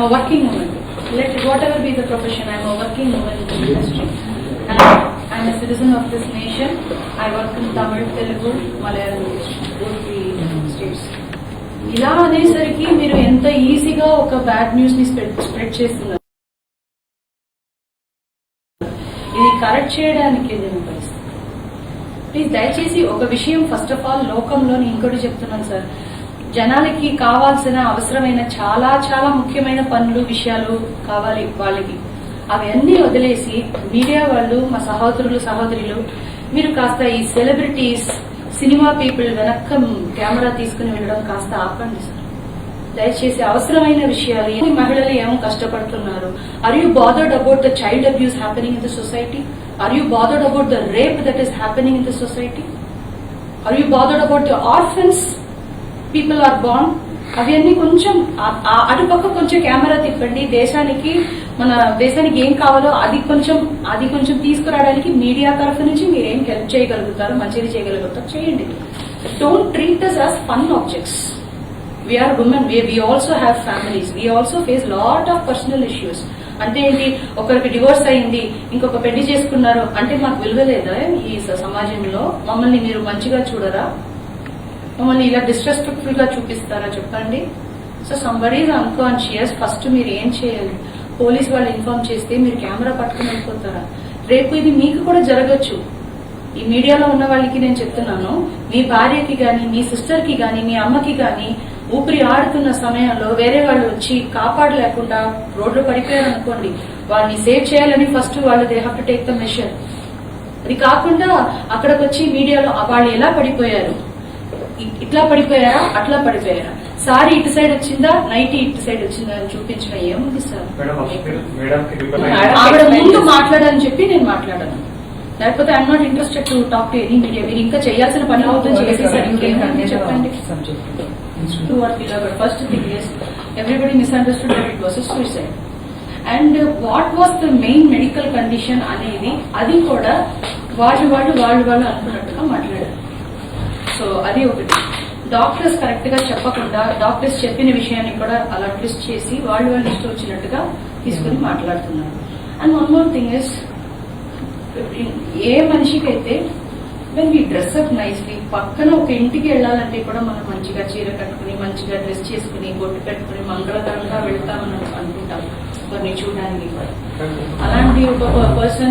I'm a working woman let whatever be the profession I'm a working woman in industry I'm a citizen of this nation I work in Tamil Telugu Malayalam both the states ఇలా అనేసరికి మీరు ఎంత ఈజీగా ఒక bad న్యూస్ని spread చేస్తున్నారు? ఇది correct చేయడానికి ఏదైనా పరిస్థితి. ప్లీజ్ దయచేసి ఒక విషయం ఫస్ట్ ఆఫ్ ఆల్ లోకంలో ఇంకోటి చెప్తున్నాను సార్ జనాలకి కావాల్సిన అవసరమైన చాలా చాలా ముఖ్యమైన పనులు విషయాలు కావాలి వాళ్ళకి. అవన్నీ వదిలేసి మీడియా వాళ్ళు మా సహోదరులు సహోదరులు మీరు కాస్త ఈ సెలబ్రిటీస్ సినిమా పీపుల్ వెనక్క కెమెరా తీసుకుని వెళ్ళడం కాస్త ఆపండి సార్. దయచేసి అవసరమైన విషయాలు ఈ మహిళలు ఏమో కష్టపడుతున్నారు. Are you bothered about the child abuse happening in the society are you bothered about the rape that is happening in the society are you bothered about the orphans people are bound అవన్నీ కొంచెం ఆ- అటుపక్క కొంచెం camera తిప్పండి. దేశానికి మన దేశానికి ఏం కావాలో అది కొంచెం అది కొంచెం తీసుకురావడానికి మీడియా తరఫు నుంచి మీరు ఏం హెల్ప్ చేయగలుగుతారు మంచిది చేయగలుగుతారు చేయండి. Don't treat us as fun objects we're women we also have families we also face lot of personal issues అంటే ఏంటి? ఒకరికి డివోర్స్ అయింది ఇంకొక పెళ్ళి చేసుకున్నారు. అంటే మాకు విలువ లేదా ఈ సమాజంలో? మమ్మల్ని మీరు మంచిగా చూడరా? మమ్మల్ని ఇలా డిస్రెస్పెక్ట్ఫుల్గా చూపిస్తారా చెప్పండి? సో సంబడీ అన్కాన్షియస్ ఫస్ట్ మీరు ఏం చేయాలి? పోలీస్ వాళ్ళు ఇన్ఫార్మ్ చేస్తే మీరు కెమెరా పట్టుకుని వెళ్ళిపోతారా? రేపు ఇది మీకు కూడా జరగచ్చు. ఈ మీడియాలో ఉన్న వాళ్ళకి నేను చెప్తున్నాను మీ భార్యకి గాని మీ సిస్టర్కి గాని మీ అమ్మకి గాని ఊపిరి ఆడుతున్న సమయంలో వేరే వాళ్ళు వచ్చి కాపాడలేకుండా రోడ్లు పడిపోయారు అనుకోండి వాళ్ళని సేవ్ చేయాలని ఫస్ట్ వాళ్ళు they have to take the measure అది కాకుండా అక్కడికి వచ్చి మీడియాలో వాళ్ళు ఎలా పడిపోయారు? ఇట్లా పడిపోయారా అట్లా పడిపోయారా? సారీ ఇటు సైడ్ వచ్చిందా నైట్ ఇటు సైడ్ వచ్చిందా అని చూపించడం ఏముంది సార్? మేడం మేడం మేడం ఆవిడ ముందు. మాట్లాడని చెప్పి నేను మాట్లాడాను. లేకపోతే I'm not interested to talk to any media మీరు ఇంకా చేయాల్సిన పని మొత్తం చేసేసారు ఇంకేముంది చెప్పండి. Two or three first thing is everybody misunderstood that it was suicide and what was the main medical condition అనేది అది కూడా వాళ్ళు వాళ్ళు వాళ్ళు వాళ్ళు అనుకున్నట్టుగా మాట్లాడారు. సో అది ఒకటి. డాక్టర్స్ కరెక్ట్గా చెప్పకుండా డాక్టర్స్ చెప్పిన విషయాన్ని కూడా అలా ట్విస్ట్ చేసి వాళ్ళు వాళ్ళు ఇష్టం వచ్చినట్టుగా తీసుకుని మాట్లాడుతున్నారు. And one more thing is A మనిషికైతే when we dress up nicely పక్కన ఒక ఇంటికి వెళ్ళాలంటే కూడా మనం మంచిగా చీర కట్టుకుని మంచిగా డ్రెస్ చేసుకుని బొట్టు పెట్టుకుని మంగళకరంగా వెళ్తామని అనుకుంటాం. కొన్ని చూడడానికి అలాంటి ఒక పర్సన్